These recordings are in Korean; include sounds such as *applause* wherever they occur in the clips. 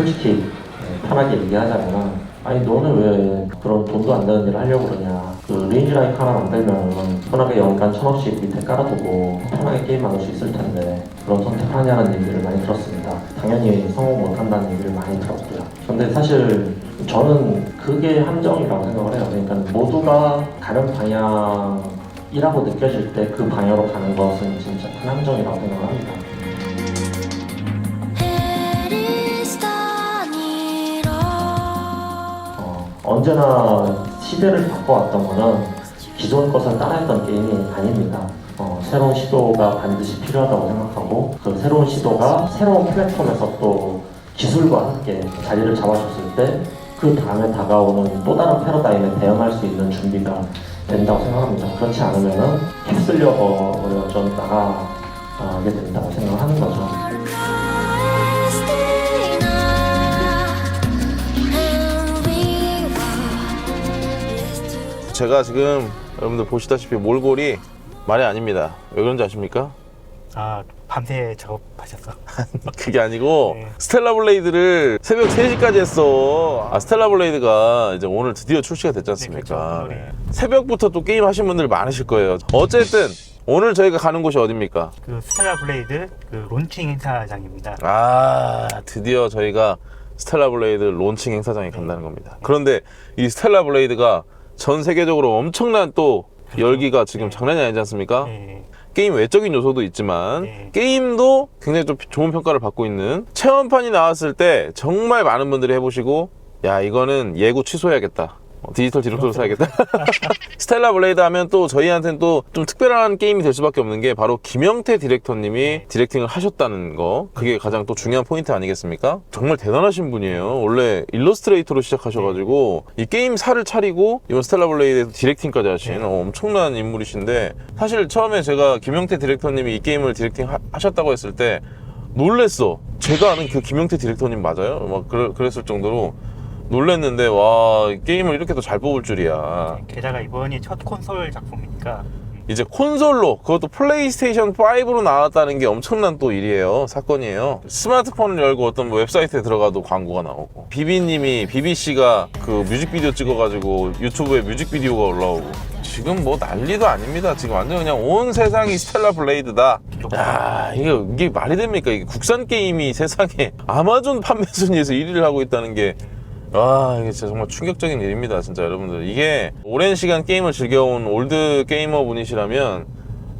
솔직히 네, 편하게 얘기하자면 아니 너는 왜 그런 돈도 안 되는 일을 하려고 그러냐. 그 레인지 라이크 하나 만들면 편하게 연간 천억씩 밑에 깔아두고 편하게 게임할 수 있을 텐데 그런 선택하냐는 얘기를 많이 들었습니다. 당연히 성공 못한다는 얘기를 많이 들었고요. 근데 사실 저는 그게 함정이라고 생각을 해요. 그러니까 모두가 다른 방향이라고 느껴질 때 그 방향으로 가는 것은 진짜 큰 함정이라고 생각을 합니다 언제나 시대를 바꿔왔던 거는 기존 것을 따라했던 게임이 아닙니다. 어, 새로운 시도가 반드시 필요하다고 생각하고 그 새로운 시도가 새로운 플랫폼에서 또 기술과 함께 자리를 잡아줬을 때 그 다음에 다가오는 또 다른 패러다임에 대응할 수 있는 준비가 된다고 생각합니다. 그렇지 않으면은 휩쓸려 좀 나가게 된다고 생각하는 거죠. 제가 지금 여러분들 보시다시피 몰골이 말이 아닙니다. 왜 그런지 아십니까? 아 밤새 작업하셨어. *laughs* 그게 아니고 네. 스텔라 블레이드를 새벽 3시까지 했어. 아 스텔라 블레이드가 이제 오늘 드디어 출시가 됐지 않습니까? 네, 그렇죠. 네. 새벽부터 또 게임 하신 분들 많으실 거예요. 어쨌든 오늘 저희가 가는 곳이 어딥니까? 그 스텔라 블레이드 그 론칭 행사장입니다. 아 드디어 저희가 스텔라 블레이드 론칭 행사장에 간다는 겁니다. 그런데 이 스텔라 블레이드가 전 세계적으로 엄청난 또 열기가 지금 장난이 아니지 않습니까? 네. 게임 외적인 요소도 있지만 네. 게임도 굉장히 좀 좋은 평가를 받고 있는 체험판이 나왔을 때 정말 많은 분들이 해보시고 야 이거는 예고 취소해야겠다 어, 디지털 디렉터로 사야겠다. *laughs* 스텔라 블레이드 하면 또 저희한테는 또 좀 특별한 게임이 될 수밖에 없는 게 바로 김영태 디렉터님이 디렉팅을 하셨다는 거. 그게 가장 또 중요한 포인트 아니겠습니까? 정말 대단하신 분이에요. 원래 일러스트레이터로 시작하셔가지고 이 게임 살을 차리고 이번 스텔라 블레이드에서 디렉팅까지 하신 어, 엄청난 인물이신데 사실 처음에 제가 김영태 디렉터님이 이 게임을 디렉팅 하, 하셨다고 했을 때 놀랬어. 제가 아는 그 김영태 디렉터님 맞아요? 막 그랬을 정도로 놀랬는데 와 게임을 이렇게 또잘 뽑을 줄이야. 게다가 이번이 첫 콘솔 작품이니까. 이제 콘솔로 그것도 플레이스테이션 5로 나왔다는 게 엄청난 또 일이에요. 사건이에요. 스마트폰을 열고 어떤 뭐 웹사이트에 들어가도 광고가 나오고. 비비님이 비비씨가 그 뮤직비디오 찍어가지고 유튜브에 뮤직비디오가 올라오고. 지금 뭐 난리도 아닙니다. 지금 완전 그냥 온 세상이 스텔라 블레이드다. 야 이게, 이게 말이 됩니까? 이게 국산 게임이 세상에 아마존 판매 순위에서 1위를 하고 있다는 게 와 이게 진짜 정말 충격적인 일입니다 진짜 여러분들. 이게 오랜 시간 게임을 즐겨온 올드 게이머 분이시라면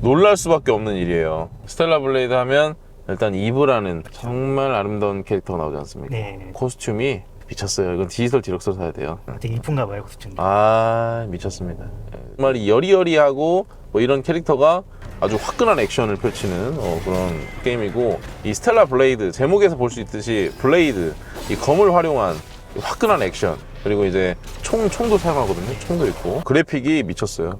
놀랄 수밖에 없는 일이에요. 스텔라 블레이드 하면 일단 이브라는 정말 아름다운 캐릭터가 나오지 않습니까? 네. 코스튬이 미쳤어요. 이건 디지털 디럭서 사야 돼요. 되게 이쁜가 봐요 코스튬. 아 미쳤습니다. 예, 정말 이 여리여리하고 뭐 이런 캐릭터가 아주 화끈한 액션을 펼치는 어, 그런 게임이고 이 스텔라 블레이드 제목에서 볼 수 있듯이 블레이드 이 검을 활용한 이 화끈한 액션 그리고 이제 총 총도 사용하거든요 총도 있고 그래픽이 미쳤어요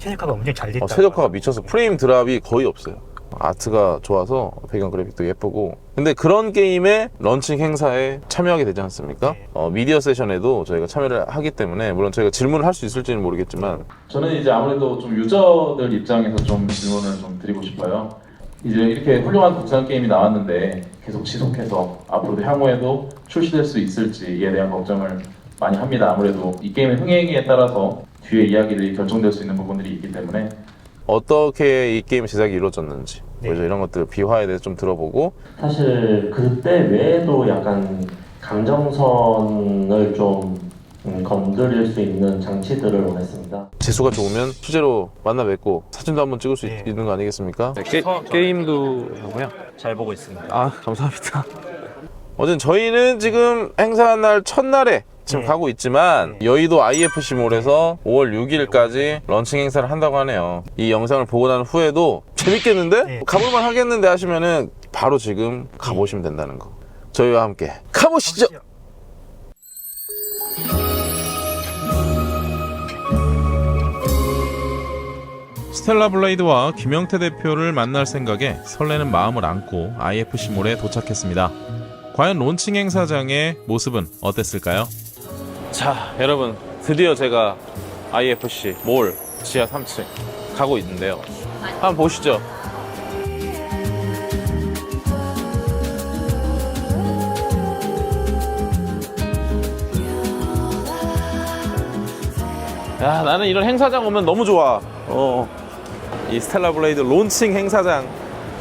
최적화가 엄청 잘 됐다. 어, 최적화가 미쳐서 프레임 드랍이 거의 없어요 아트가 좋아서 배경 그래픽도 예쁘고 근데 그런 게임의 런칭 행사에 참여하게 되지 않습니까? 네. 어, 미디어 세션에도 저희가 참여를 하기 때문에 물론 저희가 질문을 할 수 있을지는 모르겠지만 저는 이제 아무래도 좀 유저들 입장에서 좀 질문을 좀 드리고 싶어요. 이제 이렇게 훌륭한 국산 게임이 나왔는데 계속 지속해서 앞으로도 향후에도 출시될 수 있을지에 대한 걱정을 많이 합니다. 아무래도 이 게임의 흥행에 따라서 뒤에 이야기들이 결정될 수 있는 부분들이 있기 때문에 어떻게 이 게임 제작이 이루어졌는지 네. 그래서 이런 것들 비화에 대해서 좀 들어보고 사실 그때 외에도 약간 감정선을 좀 음, 건드릴 수 있는 장치들을 원했습니다. 재수가 좋으면 실제로 만나 뵙고 사진도 한번 찍을 수 네. 있, 는 거 아니겠습니까? 게, 게임도 하고요. 잘 보고 있습니다. 아 감사합니다. 어쨌든 저희는 지금 행사 날 첫날에 지금 네. 가고 있지만 네. 여의도 IFC몰에서 5월 6일까지 런칭 행사를 한다고 하네요. 이 영상을 보고 난 후에도 재밌겠는데? 네. 가볼만 하겠는데 하시면은 바로 지금 가보시면 된다는 거. 저희와 함께 가보시죠. 스텔라 블레이드와 김영태 대표를 만날 생각에 설레는 마음을 안고 IFC몰에 도착했습니다. 과연 론칭 행사장의 모습은 어땠을까요? 자, 여러분 드디어 제가 IFC 몰 지하 3층 가고 있는데요. 한번 보시죠. 야, 나는 이런 행사장 오면 너무 좋아. 어. 이 스텔라 블레이드 론칭 행사장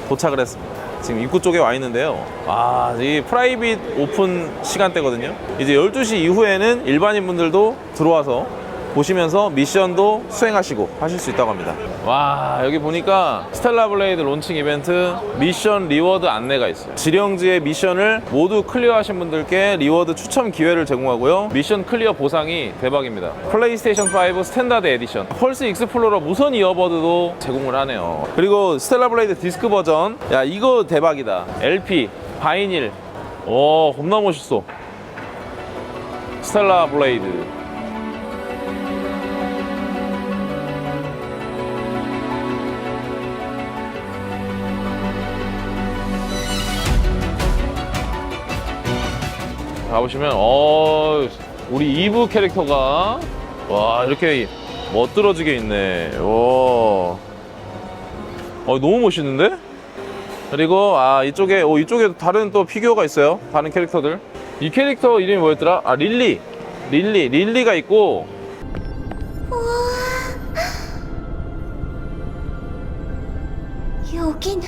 도착을 했습니다. 지금 입구 쪽에 와 있는데요. 아, 이 프라이빗 오픈 시간대거든요. 이제 12시 이후에는 일반인 분들도 들어와서 보시면서 미션도 수행하시고 하실 수 있다고 합니다. 와 여기 보니까 스텔라 블레이드 론칭 이벤트 미션 리워드 안내가 있어요. 지령지의 미션을 모두 클리어하신 분들께 리워드 추첨 기회를 제공하고요. 미션 클리어 보상이 대박입니다. 플레이스테이션 5 스탠다드 에디션. 펄스 익스플로러 무선 이어버드도 제공을 하네요. 그리고 스텔라 블레이드 디스크 버전. 야 이거 대박이다. LP 바이닐. 오 겁나 멋있어. 스텔라 블레이드 가보시면 어 우리 이브 캐릭터가 와 이렇게 멋들어지게 있네. 와 어, 너무 멋있는데? 그리고 아 이쪽에 오 이쪽에 다른 또 피규어가 있어요. 다른 캐릭터들. 이 캐릭터 이름이 뭐였더라? 아 릴리. 릴리. 릴리가 있고. 여긴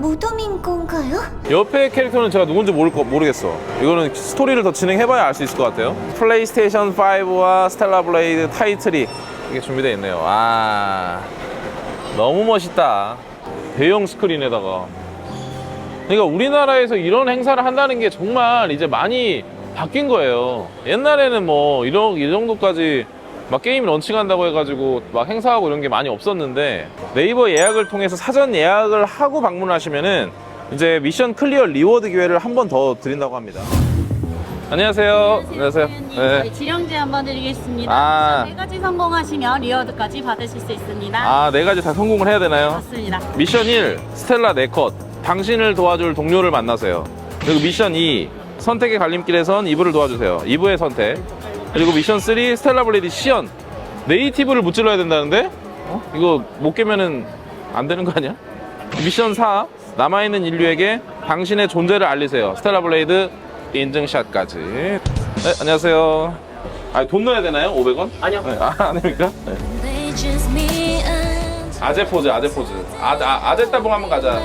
무덤인 건가요? 옆에 캐릭터는 제가 누군지 모를 거, 모르겠어. 이거는 스토리를 더 진행해봐야 알 수 있을 것 같아요. 플레이스테이션 5와 스텔라 블레이드 타이틀이 이게 준비되어 있네요. 아, 너무 멋있다. 대형 스크린에다가. 그러니까 우리나라에서 이런 행사를 한다는 게 정말 이제 많이 바뀐 거예요. 옛날에는 뭐 이런 이 정도까지 막 게임 런칭한다고 해가지고 막 행사하고 이런 게 많이 없었는데 네이버 예약을 통해서 사전 예약을 하고 방문하시면은 이제 미션 클리어 리워드 기회를 한 번 더 드린다고 합니다. 안녕하세요. 안녕하세요. 네. 네. 저희 지령제 한번 드리겠습니다. 아. 네 가지 성공하시면 리워드까지 받으실 수 있습니다. 아, 네 가지 다 성공을 해야 되나요? 맞습니다. 미션 1, 스텔라 네컷. 당신을 도와줄 동료를 만나세요. 그리고 미션 2, 선택의 갈림길에선 이브를 도와주세요. 이브의 선택. 그리고 미션 3, 스텔라 블레이드 시연. 네이티브를 무찔러야 된다는데? 어? 이거 못 깨면은 안 되는 거 아니야? 미션 4, 남아있는 인류에게 당신의 존재를 알리세요. 스텔라 블레이드 인증샷까지. 네, 안녕하세요. 아, 돈 넣어야 되나요? 500원? 아니요. 아, 아닙니까? 네. 아재 포즈, 아재 포즈. 아, 아, 아재 따봉 한번 가자.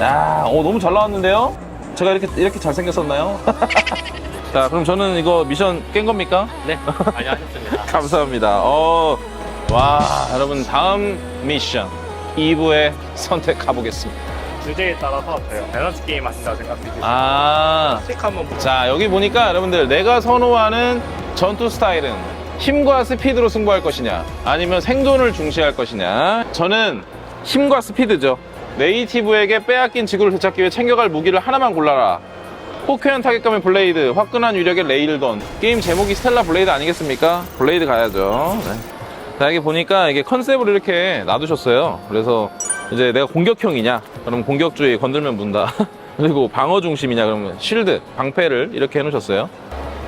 야, 오, 너무 잘 나왔는데요? 제가 이렇게, 이렇게 잘생겼었나요? *laughs* 자, 그럼 저는 이거 미션 깬 겁니까? 네, *laughs* 많이 하셨습니다. 감사합니다. 어, 와, 여러분, 다음 미션. 2부에 선택 가보겠습니다. 주제에 따라서 저희가 밸런스 게임 하신다고 생각드리고 아, 책 한번 보세요. 자, 여기 보니까 여러분들, 내가 선호하는 전투 스타일은 힘과 스피드로 승부할 것이냐, 아니면 생존을 중시할 것이냐. 저는 힘과 스피드죠. 네이티브에게 빼앗긴 지구를 되찾기 위해 챙겨갈 무기를 하나만 골라라. 포크현 타격감의 블레이드, 화끈한 위력의 레일던. 게임 제목이 스텔라 블레이드 아니겠습니까? 블레이드 가야죠. 네. 자, 여기 보니까 이게 컨셉을 이렇게 놔두셨어요. 그래서 이제 내가 공격형이냐? 그럼 공격주의 건들면 문다. *laughs* 그리고 방어 중심이냐? 그러면 쉴드, 방패를 이렇게 해놓으셨어요.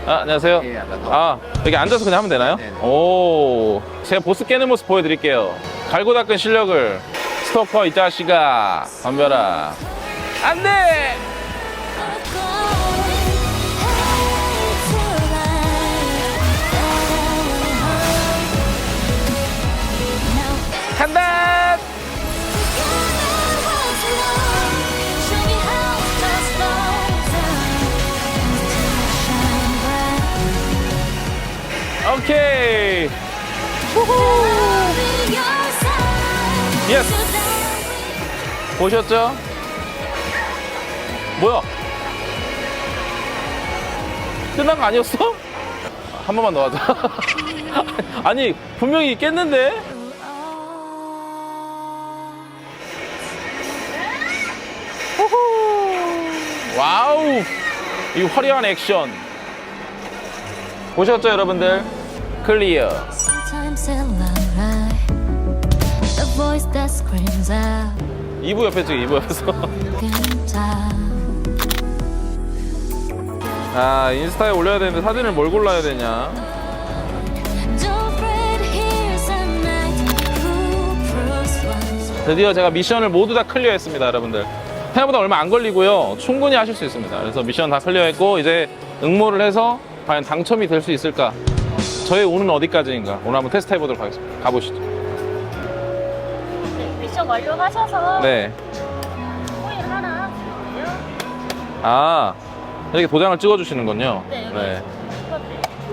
아, 안녕하세요. 아, 여기 앉아서 그냥 하면 되나요? 오, 제가 보스 깨는 모습 보여드릴게요. 갈고 닦은 실력을. 스토커 이 자식아. 덤벼라. 안 돼! 보셨죠? 뭐야? 끝난 거 아니었어? 한 번만 더 하자. *laughs* 아니, 분명히 깼는데? 와우! 이 화려한 액션. 보셨죠, 여러분들? 클리어. 2부 옆에 지금 2부 옆에서. *laughs* 아, 인스타에 올려야 되는데 사진을 뭘 골라야 되냐? 드디어 제가 미션을 모두 다 클리어했습니다, 여러분들. 생각보다 얼마 안 걸리고요. 충분히 하실 수 있습니다. 그래서 미션 다 클리어했고, 이제 응모를 해서 과연 당첨이 될 수 있을까? 저의 오는 어디까지인가? 오늘 한번 테스트 해보도록 하겠습니다. 가보시죠. 네, 미션 완료하셔서 네. 코인 하나 주세요. 아, 이렇게 도장을 찍어주시는군요. 네, 여기 네.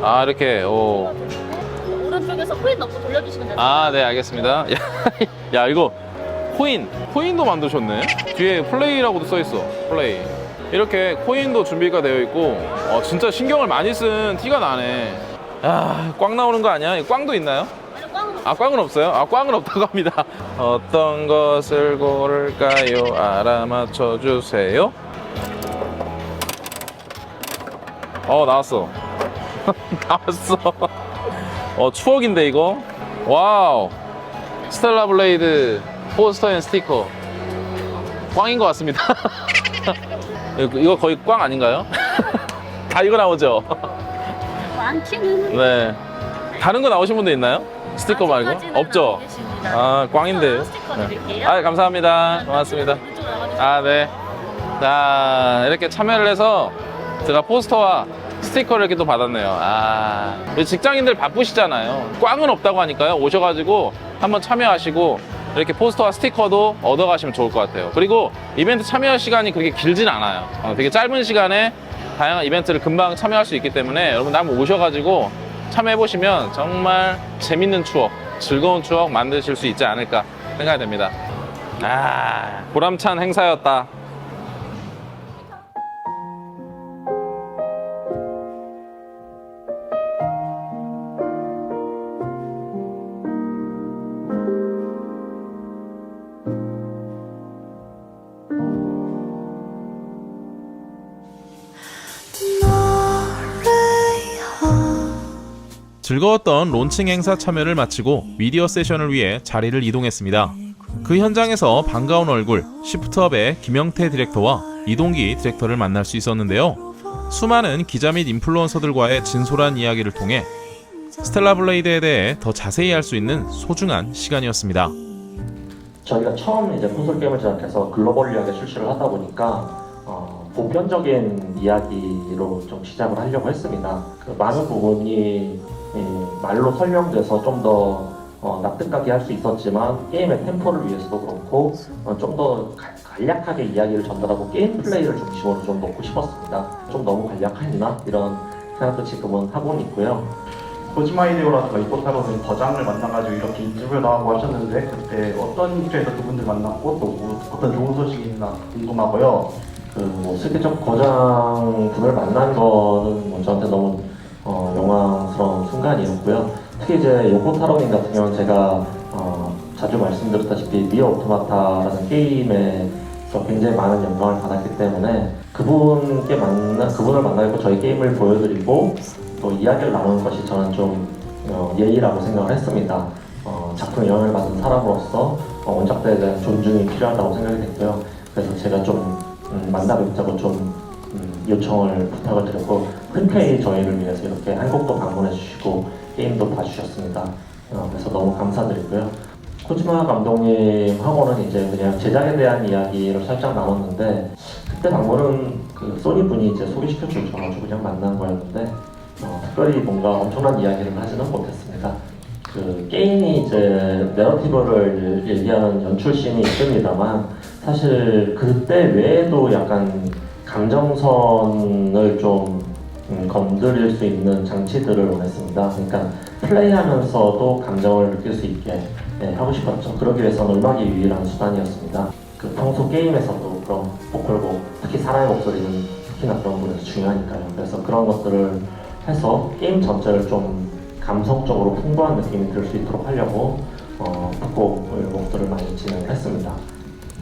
아, 이렇게, 오. 오른쪽에서 코인 넣고 돌려주시면 됩니다. 아, 네, 알겠습니다. 야, *laughs* 야, 이거 코인, 코인도 만드셨네. 뒤에 플레이라고도 써 있어. 플레이. 이렇게 코인도 준비가 되어 있고, 어, 진짜 신경을 많이 쓴 티가 나네. 아, 꽝 나오는 거 아니야? 이거 꽝도 있나요? 꽝은 아, 꽝은 없어요? 아, 꽝은 없다고 합니다. 어떤 것을 고를까요? 알아맞혀 주세요. 어, 나왔어. *laughs* 나왔어. 어, 추억인데, 이거? 와우. 스텔라 블레이드 포스터 앤 스티커. 꽝인 것 같습니다. *laughs* 이거- 거의 꽝 아닌가요? *laughs* 다 이거 나오죠? 많기는 네. 다른 거 나오신 분도 있나요? 스티커 말고? 아직까지는 없죠? 안 계십니다. 아, 꽝인데. 아, 스티커 네. 드릴게요. 아, 감사합니다. 고맙습니다. 나가주세요. 아, 네. 자, 이렇게 참여를 해서 제가 포스터와 스티커를 이렇게 또 받았네요. 아, 우리 직장인들 바쁘시잖아요. 꽝은 없다고 하니까요. 오셔가지고 한번 참여하시고 이렇게 포스터와 스티커도 얻어가시면 좋을 것 같아요. 그리고 이벤트 참여 시간이 그렇게 길진 않아요. 어, 되게 짧은 시간에 다양한 이벤트를 금방 참여할 수 있기 때문에 여러분 한번 오셔가지고 참여해보시면 정말 재밌는 추억, 즐거운 추억 만드실 수 있지 않을까 생각이 됩니다. 아, 보람찬 행사였다. 즐거웠던 론칭 행사 참여를 마치고 미디어 세션을 위해 자리를 이동했습니다. 그 현장에서 반가운 얼굴 시프트업의 김영태 디렉터와 이동기 디렉터를 만날 수 있었는데요. 수많은 기자 및 인플루언서들과의 진솔한 이야기를 통해 스텔라 블레이드에 대해 더 자세히 알 수 있는 소중한 시간이었습니다. 저희가 처음 이제 콘솔 게임을 제작해서 글로벌리하게 출시를 하다 보니까 어, 보편적인 이야기로 좀 시작을 하려고 했습니다. 그 많은 부분이 이, 말로 설명돼서 좀더 어, 납득하게 할 수 있었지만 게임의 템포를 위해서도 그렇고 어, 좀더 간략하게 이야기를 전달하고 게임 플레이를 중심으로 좀 놓고 싶었습니다. 좀 너무 간략했나 이런 생각도 지금은 하고는 있고요. 코지마 이데오랑 저희 포타로는 거장을 만나가지고 이렇게 인터뷰를 하고 하셨는데 그때 어떤 입장에서 그분들 만났고 또 뭐 어떤 좋은 소식이 있나 궁금하고요. 그뭐 세계적 거장 분을 만난 거는 뭐 저한테 너무 어, 영광스러운 순간이었고요. 특히 이제 요코 타로님 같은 경우는 제가 어, 자주 말씀드렸다시피 니어 오토마타라는 게임에서 굉장히 많은 영광을 받았기 때문에 그분께 만나 그분을 만나고 저희 게임을 보여드리고 또 이야기를 나누는 것이 저는 좀 어, 예의라고 생각을 했습니다. 어, 작품 영향을 받은 사람으로서 어, 원작자에 대한 존중이 필요하다고 생각이 됐고요. 그래서 제가 좀 음, 만나 뵙자고 좀 음, 요청을 부탁을 드렸고 흔쾌히 저희를 위해서 이렇게 한국도 방문해 주시고 게임도 봐주셨습니다. 어, 그래서 너무 감사드리고요. 코지마 감독님하고는 이제 그냥 제작에 대한 이야기를 살짝 나눴는데 그때 방문은 그 소니 분이 이제 소개시켜 주셔가지고 그냥 만난 거였는데 어, 특별히 뭔가 엄청난 이야기를 하지는 못했습니다. 그 게임이 이제 내러티브를 얘기하는 연출씬이 있습니다만 사실 그때 외에도 약간 감정선을 좀 음, 건드릴 수 있는 장치들을 원했습니다. 그러니까 플레이하면서도 감정을 느낄 수 있게 예, 하고 싶었죠. 그러기 위해서는 음악이 유일한 수단이었습니다. 그 평소 게임에서도 그런 보컬곡, 특히 사람의 목소리는 특히나 그런 부분에서 중요하니까요. 그래서 그런 것들을 해서 게임 전체를 좀 감성적으로 풍부한 느낌이 들 수 있도록 하려고 어, 곡들을 많이 진행을 했습니다.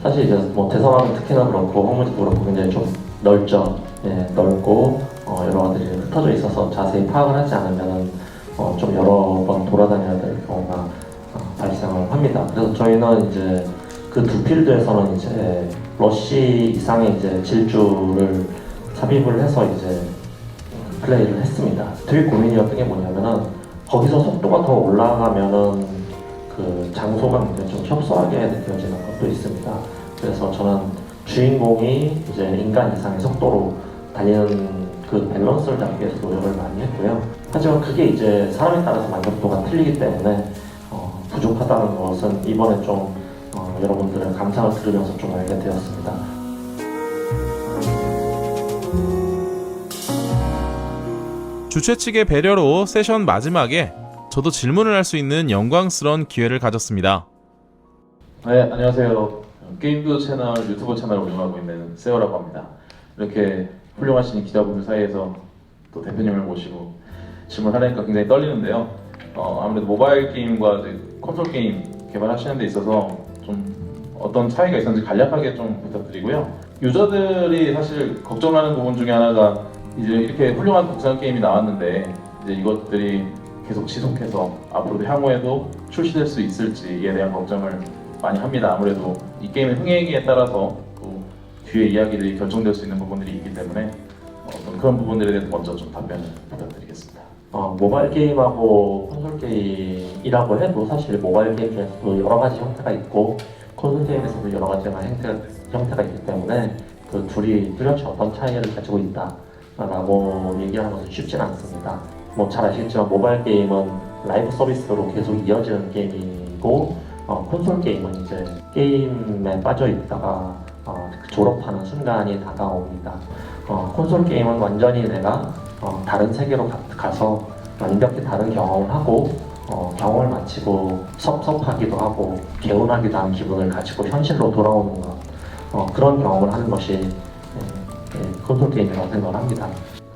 사실 이제 뭐 대성함은 특히나 그렇고 홍무지도 그렇고 굉장히 좀 넓죠. 예, 넓고 어, 여러 가지들이 흩어져 있어서 자세히 파악을 하지 않으면 어, 좀 여러 번 돌아다녀야 될 경우가 어, 발생을 합니다. 그래서 저희는 이제 그 두 필드에서는 이제 러시 이상의 이제 질주를 삽입을 해서 이제 플레이를 했습니다. 되게 고민이었던 게 뭐냐면은 거기서 속도가 더 올라가면은 그 장소가 굉장히 좀 협소하게 느껴지는 것도 있습니다. 그래서 저는 주인공이 이제 인간 이상의 속도로 달리는 그 밸런스를 잡기 위해서 노력을 많이 했고요. 하지만 그게 이제 사람에 따라서 만족도가 틀리기 때문에 어, 부족하다는 것은 이번에 좀 어, 여러분들의 감상을 들으면서 좀 알게 되었습니다. 주최 측의 배려로 세션 마지막에 저도 질문을 할 수 있는 영광스러운 기회를 가졌습니다. 네, 안녕하세요. 게임도 채널 유튜브 채널을 운영하고 있는 세어라고 합니다. 이렇게 훌륭하신 기자분들 사이에서 또 대표님을 모시고 질문하려니까 굉장히 떨리는데요. 어, 아무래도 모바일 게임과 콘솔 게임 개발하시는 데 있어서 좀 어떤 차이가 있었는지 간략하게 좀 부탁드리고요. 유저들이 사실 걱정하는 부분 중에 하나가 이제 이렇게 훌륭한 국산 게임이 나왔는데 이제 이것들이 계속 지속해서 앞으로도 향후에도 출시될 수 있을지에 대한 걱정을 많이 합니다. 아무래도 이 게임의 흥행에 따라서 또 뒤에 이야기들이 결정될 수 있는 부분들이 있기 때문에 어떤 그런 부분들에 대해서 먼저 좀 답변을 부탁드리겠습니다. 어, 모바일 게임하고 콘솔 게임이라고 해도 사실 모바일 게임 중에서도 여러 가지 형태가 있고 콘솔 게임에서도 여러 가지 형태가, 형태가 있기 때문에 그 둘이 뚜렷이 어떤 차이를 가지고 있다라고 얘기하는 것은 쉽진 않습니다. 뭐 잘 아시겠지만 모바일 게임은 라이브 서비스로 계속 이어지는 게임이고 어, 콘솔 게임은 이제 게임에 빠져 있다가 어, 졸업하는 순간이 다가옵니다. 어, 콘솔 게임은 완전히 내가 어, 다른 세계로 가, 서 완벽히 다른 경험을 하고 어, 경험을 마치고 섭섭하기도 하고 개운하기도 한 기분을 가지고 현실로 돌아오는 것 어, 그런 경험을 하는 것이 예, 예, 콘솔 게임이라고 생각을 합니다.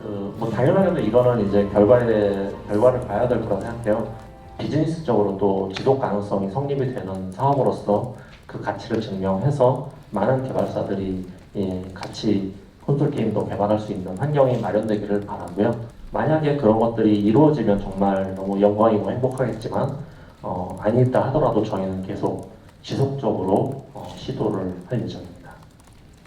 그, 뭐 당연하게도 이거는 이제 결과에 결과를 봐야 될 거라고 생각해요. 비즈니스적으로도 지속 가능성이 성립이 되는 사업으로서 그 가치를 증명해서 많은 개발사들이 예, 같이 콘솔 게임도 개발할 수 있는 환경이 마련되기를 바라고요. 만약에 그런 것들이 이루어지면 정말 너무 영광이고 행복하겠지만 어, 아니다 하더라도 저희는 계속 지속적으로 어, 시도를 할 예정입니다.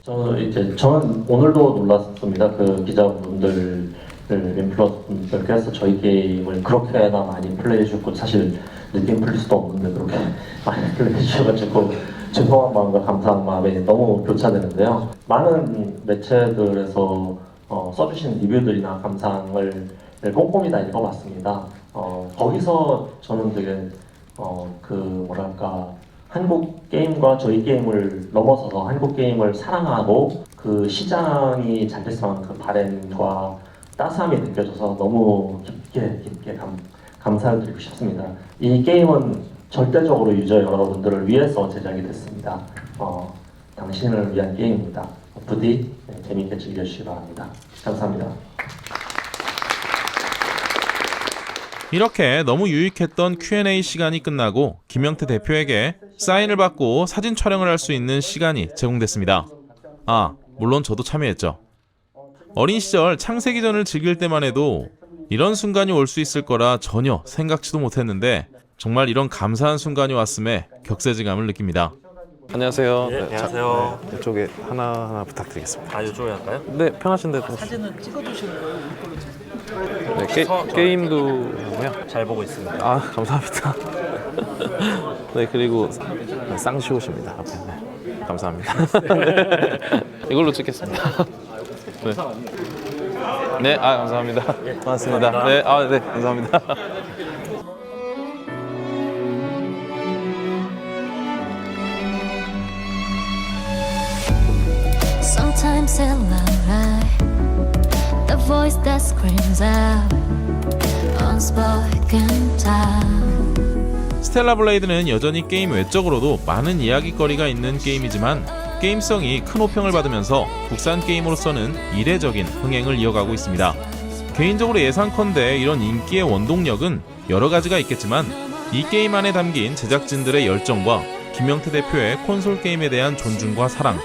저는 이제 저는 오늘도 놀랐습니다. 그 기자분들 인플루언서 분들께서 저희 게임을 그렇게나 많이 플레이해 주고 사실 느낌 풀릴 수도 없는데 그렇게 많이 *laughs* 플레이해 주셔가지고 죄송한 마음과 감사한 마음이 너무 교차되는데요. 많은 매체들에서 어, 써주신 리뷰들이나 감상을 꼼꼼히 다 읽어봤습니다. 어, 거기서 저는 되게 어, 그 뭐랄까 한국 게임과 저희 게임을 넘어서서 한국 게임을 사랑하고 그 시장이 잘 됐으면 그 바램과 따스함이 느껴져서 너무 깊게 깊게 감, 감사를 드리고 싶습니다. 이 게임은 절대적으로 유저 여러분들을 위해서 제작이 됐습니다. 어, 당신을 위한 게임입니다. 부디 네, 재미있게 즐겨주시기 바랍니다. 감사합니다. 이렇게 너무 유익했던 Q&A 시간이 끝나고 김영태 대표에게 사인을 받고 사진 촬영을 할 수 있는 시간이 제공됐습니다. 아, 물론 저도 참여했죠. 어린 시절 창세기전을 즐길 때만 해도 이런 순간이 올 수 있을 거라 전혀 생각지도 못했는데 정말 이런 감사한 순간이 왔음에 격세지감을 느낍니다. 안녕하세요. 네, 안녕하세요. 자, 이쪽에 하나 하나 부탁드리겠습니다. 아, 이쪽에 할까요? 네, 편하신 대로. 사진은 찍어두시는 거예요? 네, 게, 게임도 하고요. 잘 보고 있습니다. 아, *laughs* 감사합니다. *laughs* 네, 그리고 쌍시옷입니다. 앞에. 네, 감사합니다. *laughs* 이걸로 찍겠습니다. 네. 네, 아 감사합니다. 고맙습니다. *laughs* 네, 아 네, 감사합니다. Sometimes in life, the voice that screams out, unspoken time. 스텔라 블레이드는 여전히 게임 외적으로도 많은 이야기거리가 있는 게임이지만 게임성이 큰 호평을 받으면서 국산 게임으로서는 이례적인 흥행을 이어가고 있습니다. 개인적으로 예상컨대 이런 인기의 원동력은 여러 가지가 있겠지만 이 게임 안에 담긴 제작진들의 열정과 김영태 대표의 콘솔 게임에 대한 존중과 사랑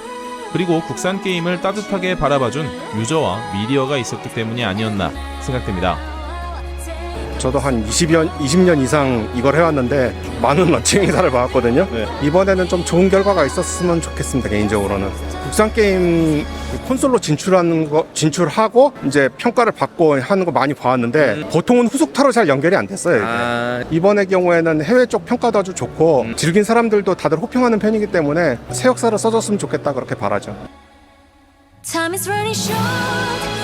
그리고 국산 게임을 따뜻하게 바라봐준 유저와 미디어가 있었기 때문이 아니었나 생각됩니다. 저도 한 20년, 20년 이상 이걸 해왔는데 많은 런칭 행사를 봐왔거든요. 이번에는 좀 좋은 결과가 있었으면 좋겠습니다. 개인적으로는 국산 게임 콘솔로 진출하는 거 진출하고 이제 평가를 받고 하는 거 많이 봐왔는데 보통은 후속타로 잘 연결이 안 됐어요. 이게. 이번의 경우에는 해외 쪽 평가도 아주 좋고 즐긴 사람들도 다들 호평하는 편이기 때문에 새 역사를 써줬으면 좋겠다 그렇게 바라죠. Time is running short,